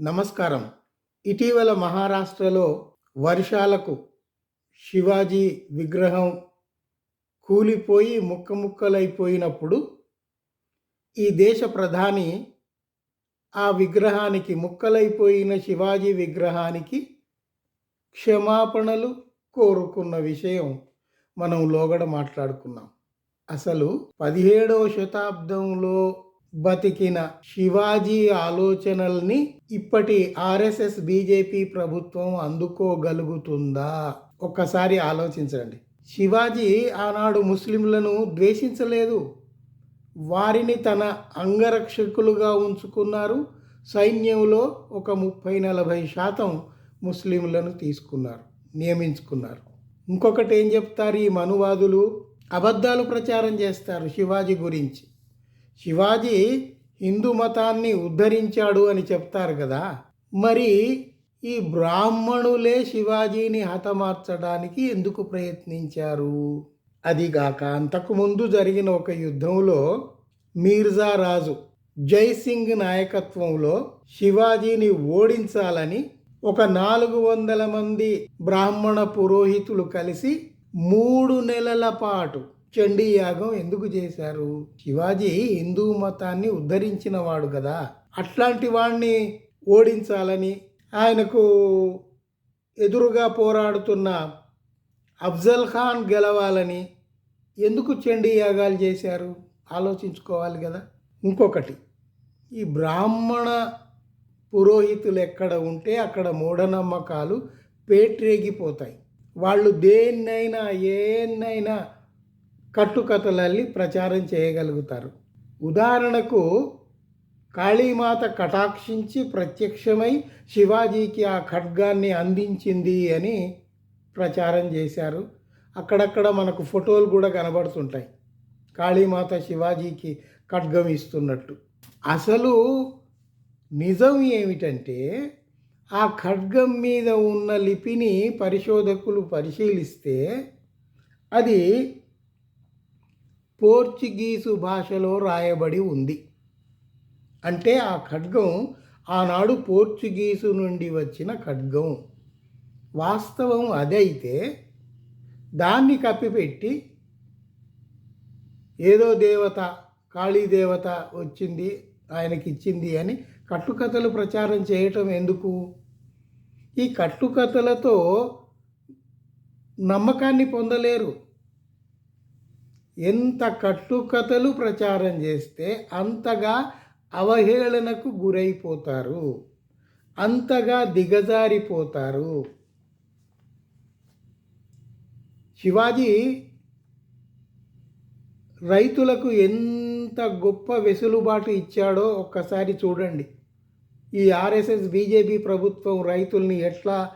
నమస్కారం. ఇటీవల మహారాష్ట్రలో వర్షాలకు శివాజీ విగ్రహం కూలిపోయి ముక్క ముక్కలైపోయినప్పుడు ఈ దేశ ప్రధాని ఆ విగ్రహానికి ముక్కలైపోయిన శివాజీ విగ్రహానికి క్షమాపణలు కోరుకున్న విషయం మనం లోగడ మాట్లాడుకున్నాం. అసలు పదిహేడవ శతాబ్దంలో బతికిన శివాజీ ఆలోచనల్ని ఇప్పటి ఆర్ఎస్ఎస్ బీజేపీ ప్రభుత్వం అందుకోగలుగుతుందా? ఒక్కసారి ఆలోచించండి. శివాజీ ఆనాడు ముస్లింలను ద్వేషించలేదు. వారిని తన అంగరక్షకులుగా ఉంచుకున్నారు. సైన్యంలో ఒక ముప్పై నలభై శాతం ముస్లింలను తీసుకున్నారు నియమించుకున్నారు. ఇంకొకటి ఏం చెప్తారు ఈ మనువాదులు? అబద్ధాలు ప్రచారం చేస్తారు శివాజీ గురించి. శివాజీ హిందూ మతాన్ని ఉద్ధరించాడు అని చెప్తారు కదా. మరి ఈ బ్రాహ్మణులే శివాజీని హతమార్చడానికి ఎందుకు ప్రయత్నించారు? అదిగాక అంతకుముందు జరిగిన ఒక యుద్ధంలో మీర్జా రాజు జైసింగ్ నాయకత్వంలో శివాజీని ఓడించాలని ఒక నాలుగు వందల మంది బ్రాహ్మణ పురోహితులు కలిసి మూడు నెలల పాటు చండీ యాగం ఎందుకు చేశారు? శివాజీ హిందూ మతాన్ని ఉద్ధరించిన వాడు కదా. అట్లాంటి వాడిని ఓడించాలని ఆయనకు ఎదురుగా పోరాడుతున్న అఫ్జల్ ఖాన్ గెలవాలని ఎందుకు చండీ యాగాలు చేశారు? ఆలోచించుకోవాలి కదా. ఇంకొకటి ఈ బ్రాహ్మణ పురోహితులు ఎక్కడ ఉంటే అక్కడ మూఢనమ్మకాలు పేట్రేగిపోతాయి. వాళ్ళు దేన్నైనా ఏన్నైనా కట్టుకథలల్లి ప్రచారం చేయగలుగుతారు. ఉదాహరణకు కాళీమాత కటాక్షించి ప్రత్యక్షమై శివాజీకి ఆ ఖడ్గాన్ని అందించింది అని ప్రచారం చేశారు. అక్కడక్కడ మనకు ఫోటోలు కూడా కనబడుతుంటాయి. కాళీమాత శివాజీకి ఖడ్గం ఇస్తున్నట్టు. అసలు నిజం ఏమిటంటే ఆ ఖడ్గం మీద ఉన్న లిపిని పరిశోధకులు పరిశీలిస్తే అది పోర్చుగీసు భాషలో రాయబడి ఉంది. అంటే ఆ ఖడ్గం ఆనాడు పోర్చుగీసు నుండి వచ్చిన ఖడ్గం. వాస్తవం అదైతే దాన్ని కప్పిపెట్టి ఏదో దేవత కాళీ దేవత వచ్చింది ఆయనకి ఇచ్చింది అని కట్టుకథలు ప్రచారం చేయటం ఎందుకు? ఈ కట్టుకథలతో నమ్మకాన్ని పొందలేరు. ఎంత కట్టుకథలు ప్రచారం చేస్తే అంతగా అవహేళనకు గురైపోతారు. అంతగా దిగజారిపోతారు. శివాజీ రైతులకు ఎంత గొప్ప వెసులుబాటు ఇచ్చాడో ఒక్కసారి చూడండి. ఈ ఆర్ఎస్ఎస్ బీజేపీ ప్రభుత్వం రైతుల్ని ఎట్లా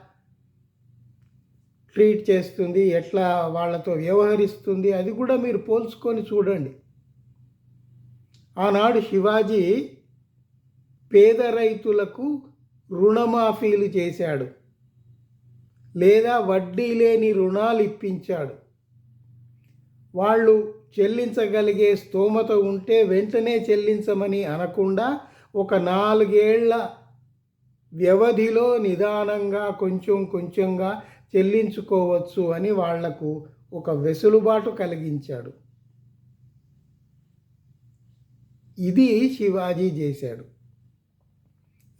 ట్రీట్ చేస్తుంది ఎట్లా వాళ్ళతో వ్యవహరిస్తుంది అది కూడా మీరు పోల్చుకొని చూడండి. ఆనాడు శివాజీ పేద రైతులకు రుణమాఫీలు చేశాడు. లేదా వడ్డీ లేని రుణాలు ఇప్పించాడు. వాళ్ళు చెల్లించగలిగే స్తోమత ఉంటే వెంటనే చెల్లించమని అనకుండా ఒక నాలుగేళ్ళ వ్యవధిలో నిదానంగా కొంచెం కొంచెంగా చెల్లించుకోవచ్చు అని వాళ్ళకు ఒక వెసులుబాటు కలిగించాడు. ఇది శివాజీ చేశాడు.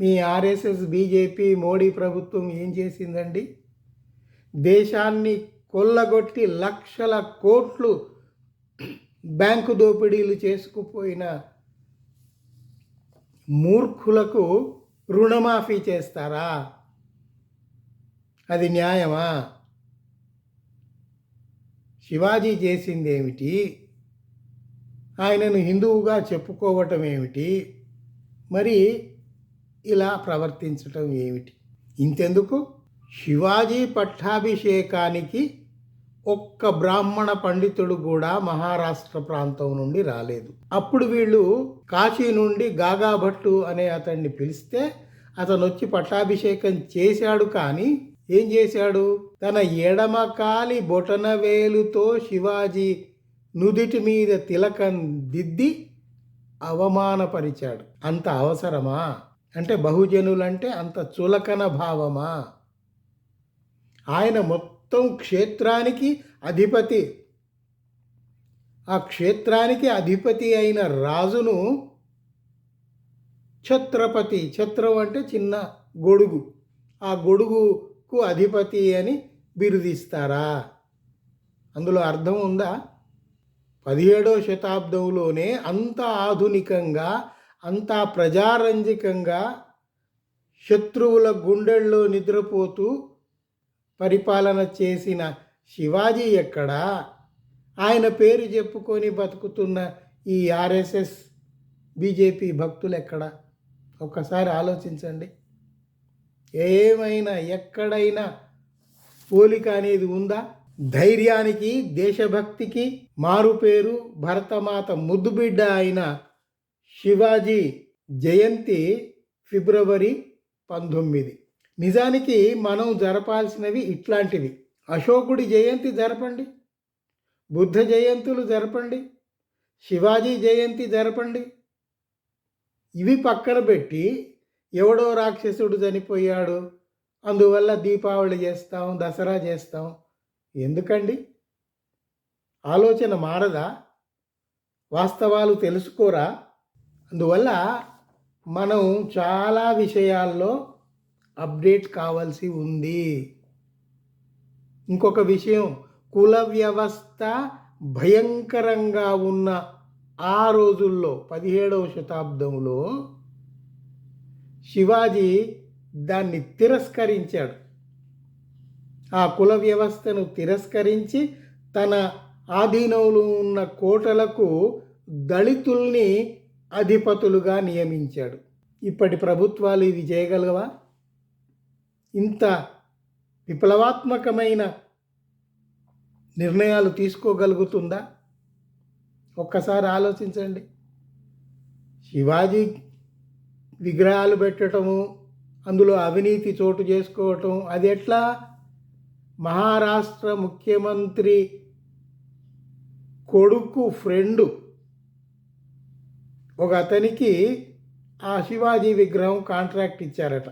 మీ ఆర్ఎస్ఎస్ బీజేపీ మోడీ ప్రభుత్వం ఏం చేసిందండి? దేశాన్ని కొల్లగొట్టి లక్షల కోట్లు బ్యాంకు దోపిడీలు చేసుకుపోయిన మూర్ఖులకు రుణమాఫీ చేస్తారా? అది న్యాయమా? శివాజీ చేసిందేమిటి? ఆయనను హిందువుగా చెప్పుకోవటం ఏమిటి? మరి ఇలా ప్రవర్తించటం ఏమిటి? ఇంతెందుకు? శివాజీ పట్టాభిషేకానికి ఒక్క బ్రాహ్మణ పండితుడు కూడా మహారాష్ట్ర ప్రాంతం నుండి రాలేదు. అప్పుడు వీళ్ళు కాశీ నుండి గాగాభట్టు అనే అతన్ని పిలిస్తే అతను వచ్చి పట్టాభిషేకం చేశాడు కానీ ఏం చేశాడు? తన ఎడమ కాలి బొటన వేలుతో శివాజీ నుదిటి మీద తిలకం దిద్ది అవమానపరిచాడు. అంత అవసరమా? అంటే బహుజనులంటే అంత చులకన భావమా? ఆయన మొత్తం క్షేత్రానికి అధిపతి. ఆ క్షేత్రానికి అధిపతి అయిన రాజును ఛత్రపతి ఛత్రం అంటే చిన్న గొడుగు. ఆ గొడుగు కు అధిపతి అని బిరుదిస్తారా? అందులో అర్థం ఉందా? పదిహేడో శతాబ్దంలోనే అంత ఆధునికంగా అంత ప్రజారంజకంగా శత్రువుల గుండెల్లో నిద్రపోతూ పరిపాలన చేసిన శివాజీ ఎక్కడా? ఆయన పేరు చెప్పుకొని బతుకుతున్న ఈ ఆర్ఎస్ఎస్ బీజేపీ భక్తులు ఎక్కడా? ఒక్కసారి ఆలోచించండి. ఏమైనా ఎక్కడైనా పోలిక అనేది ఉందా? ధైర్యానికి దేశభక్తికి మారుపేరు భరతమాత ముద్దుబిడ్డ అయిన శివాజీ జయంతి ఫిబ్రవరి పంతొమ్మిది. నిజానికి మనం జరపాల్సినవి ఇట్లాంటివి. అశోకుడి జయంతి జరపండి బుద్ధ జయంతులు జరపండి శివాజీ జయంతి జరపండి. ఇవి పక్కన పెట్టి ఎవడో రాక్షసుడు చనిపోయాడు. అందువల్ల దీపావళి చేస్తాం దసరా చేస్తాం. ఎందుకండి? ఆలోచన మారదా? వాస్తవాలు తెలుసుకోరా? అందువల్ల మనం చాలా విషయాల్లో అప్డేట్ కావాల్సి ఉంది. ఇంకొక విషయం కుల వ్యవస్థ భయంకరంగా ఉన్న ఆ రోజుల్లో పదిహేడవ శతాబ్దంలో శివాజీ దాన్ని తిరస్కరించాడు. ఆ కుల వ్యవస్థను తిరస్కరించి తన ఆధీనంలో ఉన్న కోటలకు దళితుల్ని అధిపతులుగా నియమించాడు. ఇప్పటి ప్రభుత్వాలు ఇవి చేయగలవా? ఇంత విప్లవాత్మకమైన నిర్ణయాలు తీసుకోగలుగుతుందా? ఒక్కసారి ఆలోచించండి. శివాజీ విగ్రహాలు పెట్టడము అందులో అవినీతి చోటు చేసుకోవటం అది ఎట్లా? మహారాష్ట్ర ముఖ్యమంత్రి కొడుకు ఫ్రెండు ఒక అతనికి ఆ శివాజీ విగ్రహం కాంట్రాక్ట్ ఇచ్చారట.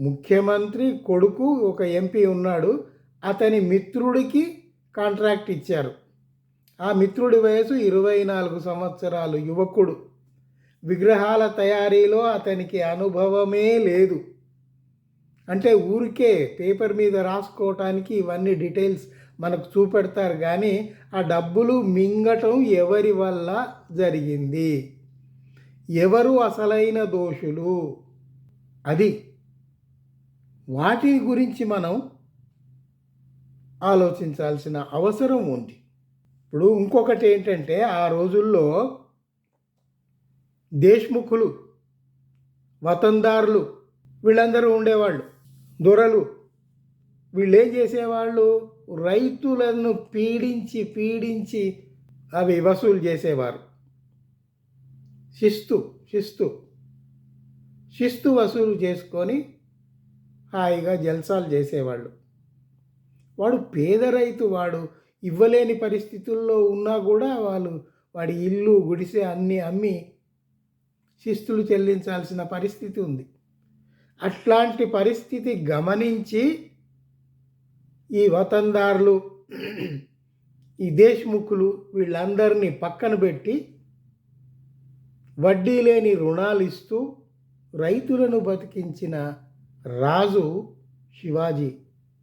ముఖ్యమంత్రి కొడుకు ఒక ఎంపీ ఉన్నాడు అతని మిత్రుడికి కాంట్రాక్ట్ ఇచ్చారు. ఆ మిత్రుడి వయసు ఇరవై నాలుగు సంవత్సరాలు యువకుడు. విగ్రహాల తయారీలో అతనికి అనుభవమే లేదు. అంటే ఊరికే పేపర్ మీద రాసుకోవటానికి ఇవన్నీ డీటెయిల్స్ మనకు చూపెడతారు కానీ ఆ డబ్బులు మింగటం ఎవరి వల్ల జరిగింది? ఎవరు అసలైన దోషులు? అది వాటి గురించి మనం ఆలోచించాల్సిన అవసరం ఉంది. ఇప్పుడు ఇంకొకటి ఏంటంటే ఆ రోజుల్లో దేశ్ముఖులు వతందారులు వీళ్ళందరూ ఉండేవాళ్ళు. దొరలు. వీళ్ళు ఏం చేసేవాళ్ళు? రైతులను పీడించి పీడించి అవి వసూలు చేసేవారు. శిస్తు శిస్తు. శిస్తు వసూలు చేసుకొని హాయిగా జల్సాలు చేసేవాళ్ళు. వాడు పేద రైతు వాడు ఇవ్వలేని పరిస్థితుల్లో ఉన్నా కూడా వాళ్ళు వాడి ఇల్లు గుడిసె అన్నీ అమ్మి శిస్తులు చెల్లించాల్సిన పరిస్థితి ఉంది. అట్లాంటి పరిస్థితి గమనించి ఈ వతందారులు ఈ దేశ్ముఖులు వీళ్ళందరినీ పక్కన పెట్టి వడ్డీ లేని రుణాలు ఇస్తూ రైతులను బతికించిన రాజు శివాజీ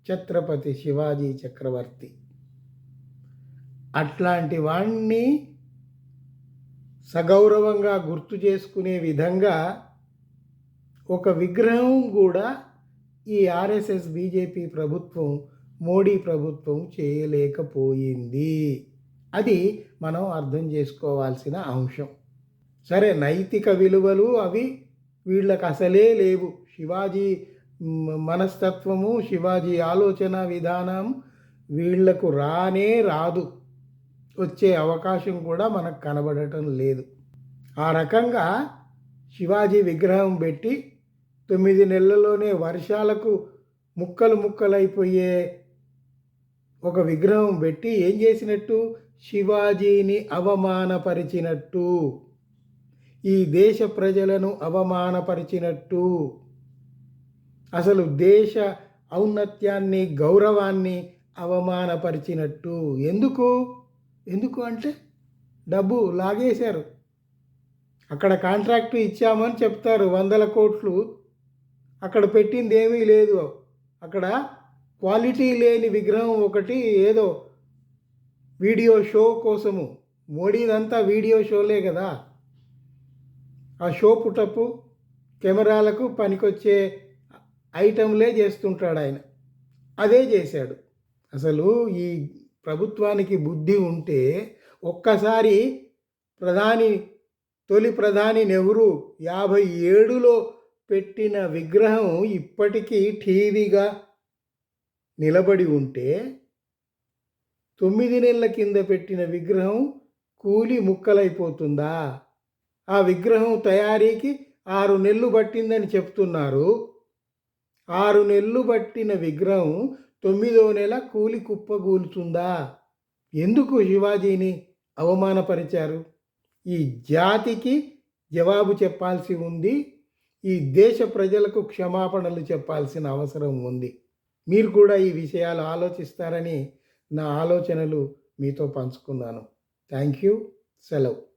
ఛత్రపతి శివాజీ చక్రవర్తి. అట్లాంటి వాణ్ణి సగౌరవంగా గుర్తు చేసుకునే విధంగా ఒక విగ్రహం కూడా ఈ ఆర్ఎస్ఎస్ బీజేపీ ప్రభుత్వం మోడీ ప్రభుత్వం చేయలేకపోయింది. అది మనం అర్థం చేసుకోవాల్సిన అంశం. సరే నైతిక విలువలు అవి వీళ్ళకి అసలే లేవు. శివాజీ మనస్తత్వము శివాజీ ఆలోచన విధానం వీళ్ళకు రానే రాదు. వచ్చే అవకాశం కూడా మనకు కనబడటం లేదు. ఆ రకంగా శివాజీ విగ్రహం పెట్టి తొమ్మిది నెలల్లోనే వర్షాలకు ముక్కలు ముక్కలైపోయే ఒక విగ్రహం పెట్టి ఏం చేసినట్టు? శివాజీని అవమానపరిచినట్టు. ఈ దేశ ప్రజలను అవమానపరిచినట్టు. అసలు దేశ ఔన్నత్యాన్ని గౌరవాన్ని అవమానపరిచినట్టు. ఎందుకు? ఎందుకు అంటే డబ్బు లాగేశారు. అక్కడ కాంట్రాక్టు ఇచ్చామని చెప్తారు వందల కోట్లు. అక్కడ పెట్టింది ఏమీ లేదు. అక్కడ క్వాలిటీ లేని విగ్రహం ఒకటి ఏదో వీడియో షో కోసము. మోడీదంతా వీడియో షోలే కదా. ఆ షో పుటప్పు కెమెరాలకు పనికొచ్చే ఐటెంలే చేస్తుంటాడు ఆయన అదే చేశాడు. అసలు ఈ ప్రభుత్వానికి బుద్ధి ఉంటే ఒక్కసారి ప్రధాని తొలి ప్రధాని నెహ్రూ యాభై ఏడులో పెట్టిన విగ్రహం ఇప్పటికీ టీవీగా నిలబడి ఉంటే తొమ్మిది నెలల కింద పెట్టిన విగ్రహం కూలి ముక్కలైపోతుందా? ఆ విగ్రహం తయారీకి ఆరు నెలలు పట్టిందని చెప్తున్నారు. ఆరు నెలలు పట్టిన విగ్రహం తొమ్మిదో నెల కూలి కుప్పగూలుతుందా? ఎందుకు శివాజీని అవమానపరిచారు? ఈ జాతికి జవాబు చెప్పాల్సి ఉంది. ఈ దేశ ప్రజలకు క్షమాపణలు చెప్పాల్సిన అవసరం ఉంది. మీరు కూడా ఈ విషయాలు ఆలోచిస్తారని నా ఆలోచనలు మీతో పంచుకున్నాను. Thank you. సెలవు.